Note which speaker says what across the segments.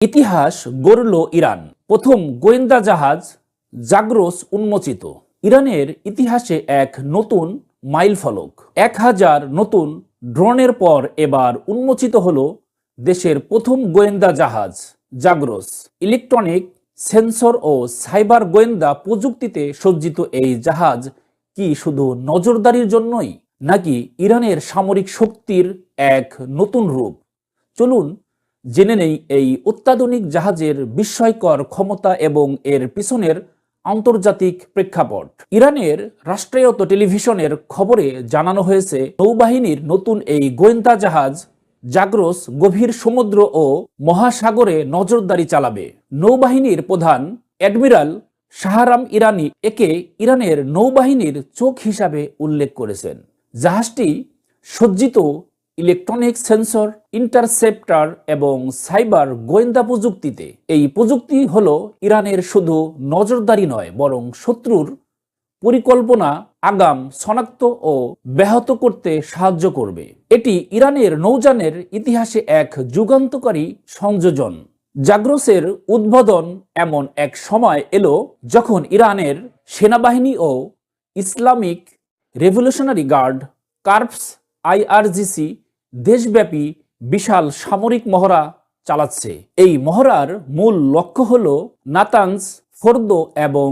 Speaker 1: ইতিহাস গড়ল ইরান। প্রথম গোয়েন্দা জাহাজ জাগ্রোস উন্মোচিত। ইরানের ইতিহাসে এক নতুন মাইলফলক। এক হাজার নতুন ড্রোনের পর এবার উন্মোচিত হল দেশের প্রথম গোয়েন্দা জাহাজ, জাগ্রোস। ইলেকট্রনিক সেন্সর ও সাইবার গোয়েন্দা প্রযুক্তিতে সজ্জিত এই জাহাজ কি শুধু নজরদারির জন্যই, নাকি ইরানের সামরিক শক্তির এক নতুন রূপ? চলুন জেনে নেই, এই অত্যাধুনিক জাহাজের বিস্ময়কর ক্ষমতা এবং এর পিছনের আন্তর্জাতিক প্রেক্ষাপট। ইরানের রাষ্ট্রায়ত্ত টেলিভিশনের খবরে জানানো হয়েছে, নৌবাহিনীর নতুন এই গোয়েন্দা জাহাজ জাগ্রোস গভীর সমুদ্র ও মহাসাগরে নজরদারি চালাবে। নৌবাহিনীর প্রধান অ্যাডমিরাল শাহরাম ইরানি একে ইরানের নৌবাহিনীর চোখ হিসাবে উল্লেখ করেছেন। জাহাজটি সজ্জিত ইলেকট্রনিক সেন্সর, ইন্টারসেপ্টার এবং সাইবার গোয়েন্দা প্রযুক্তিতে। এই প্রযুক্তি হল ইরানের শুধু নজরদারি নয়, বরং শত্রুর পরিকল্পনা, আগাম, শনাক্ত ও ব্যাহত করতে সাহায্য করবে। এটি ইরানের নৌযানের ইতিহাসে এক যুগান্তকারী সংযোজন। জাগ্রোসের উদ্বোধন এমন এক সময় এলো যখন ইরানের সেনাবাহিনী ও Islamic revolutionary guard, corps, IRGC দেশব্যাপী বিশাল সামরিক মহড়া চালাচ্ছে। এই মহড়ার মূল লক্ষ্য হল নাতানস ফর্দ এবং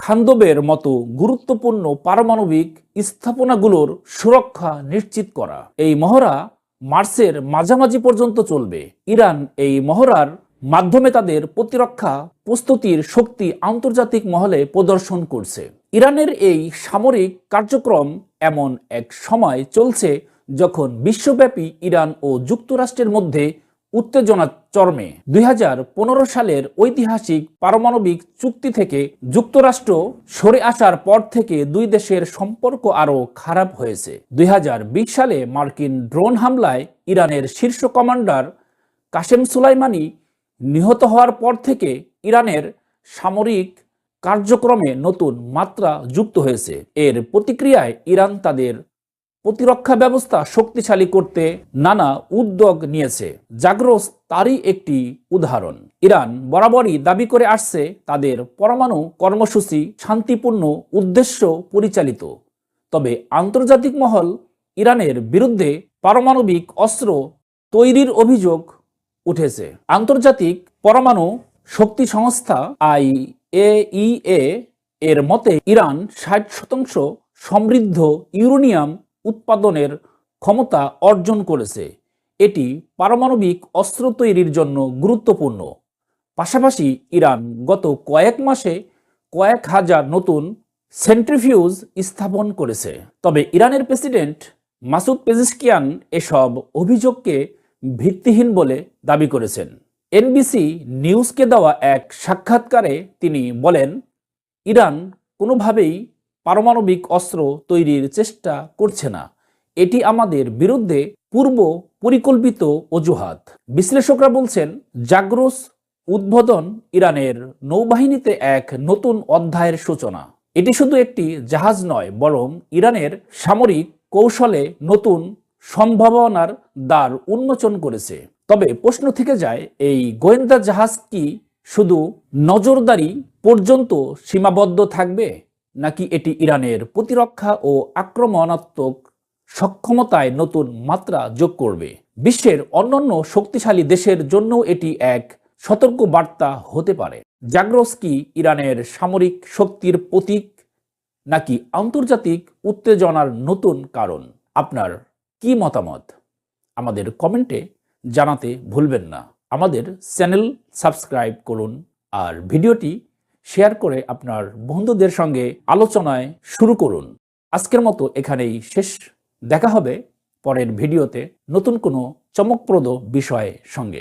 Speaker 1: খান্দবের মতো গুরুত্বপূর্ণ পারমাণবিক স্থাপনাগুলোর সুরক্ষা নিশ্চিত করা। এই মহড়া মার্চের মাঝামাঝি পর্যন্ত চলবে। ইরান এই মহড়ার মাধ্যমে তাদের প্রতিরক্ষা প্রস্তুতির শক্তি আন্তর্জাতিক মহলে প্রদর্শন করছে। ইরানের এই সামরিক কার্যক্রম এমন এক সময় চলছে যখন বিশ্বব্যাপী ইরান ও যুক্তরাষ্ট্রের মধ্যে উত্তেজনা চরমে, দুই সালের ঐতিহাসিক পারমাণবিক চুক্তি থেকে যুক্তরাষ্ট্র সরে আসার পর থেকে দুই দেশের সম্পর্ক আরও খারাপ হয়েছে। দুই হাজার বিশ সালে মার্কিন ড্রোন হামলায় ইরানের শীর্ষ কমান্ডার কাশেম সুলাইমানি নিহত হওয়ার পর থেকে ইরানের সামরিক কার্যক্রমে নতুন মাত্রা যুক্ত হয়েছে। এর প্রতিক্রিয়ায় ইরান তাদের প্রতিরক্ষা ব্যবস্থা শক্তিশালী করতে নানা উদ্যোগ নিয়েছে। জাগ্রোস তারই একটি উদাহরণ। ইরান বরাবরই দাবি করে আসছে, তাদের পরমাণু কর্মসূচি শান্তিপূর্ণ উদ্দেশ্য পরিচালিত। তবে আন্তর্জাতিক মহল ইরানের বিরুদ্ধে পারমাণবিক অস্ত্র তৈরির অভিযোগ উঠেছে। আন্তর্জাতিক পরমাণু শক্তি সংস্থা আই এ এর মতে, ইরান ষাট শতাংশ সমৃদ্ধ ইউরেনিয়াম উৎপাদনের ক্ষমতা অর্জন করেছে। এটি পারমাণবিক অস্ত্র তৈরির জন্য গুরুত্বপূর্ণ। পাশাপাশি ইরান গত কয়েক মাসে কয়েক হাজার নতুন সেন্ট্রিফিউজ স্থাপন করেছে। তবে ইরানের প্রেসিডেন্ট মাসুদ পেজিস্কিয়ান এসব অভিযোগকে ভিত্তিহীন বলে দাবি করেছেন। এনবিসি নিউজকে দেওয়া এক সাক্ষাৎকারে তিনি বলেন, ইরান কোনোভাবেই পারমাণবিক অস্ত্র তৈরির চেষ্টা করছে না। এটি আমাদের বিরুদ্ধে পূর্ব পরিকল্পিত অজুহাত। বিশ্লেষকরা বলছেন, জাগ্রোস উদ্বোধন ইরানের নৌবাহিনীতে এক নতুন অধ্যায়ের সূচনা। এটি শুধু একটি জাহাজ নয়, বরং ইরানের সামরিক কৌশলে নতুন সম্ভাবনার দ্বার উন্মোচন করেছে। তবে প্রশ্ন থেকে যায়, এই গোয়েন্দা জাহাজ কি শুধু নজরদারি পর্যন্ত সীমাবদ্ধ থাকবে? নাকি এটি ইরানের প্রতিরক্ষা ও আক্রমণাত্মক সক্ষমতায় নতুন মাত্রা যোগ করবে? বিশ্বের অন্যান্য শক্তিশালী দেশের জন্য এটি এক সতর্ক বার্তা হতে পারে। জাগ্রস কি ইরানের সামরিক শক্তির প্রতীক নাকি আন্তর্জাতিক উত্তেজনার নতুন কারণ? আপনার কি মতামত? আমাদের কমেন্টে জানাতে ভুলবেন না। আমাদের চ্যানেল সাবস্ক্রাইব করুন আর ভিডিওটি শেয়ার করে আপনার বন্ধুদের সঙ্গে আলোচনায় শুরু করুন। আজকের মতো এখানেই শেষ। দেখা হবে পরের ভিডিওতে নতুন কোনো চমকপ্রদ বিষয়ে সঙ্গে।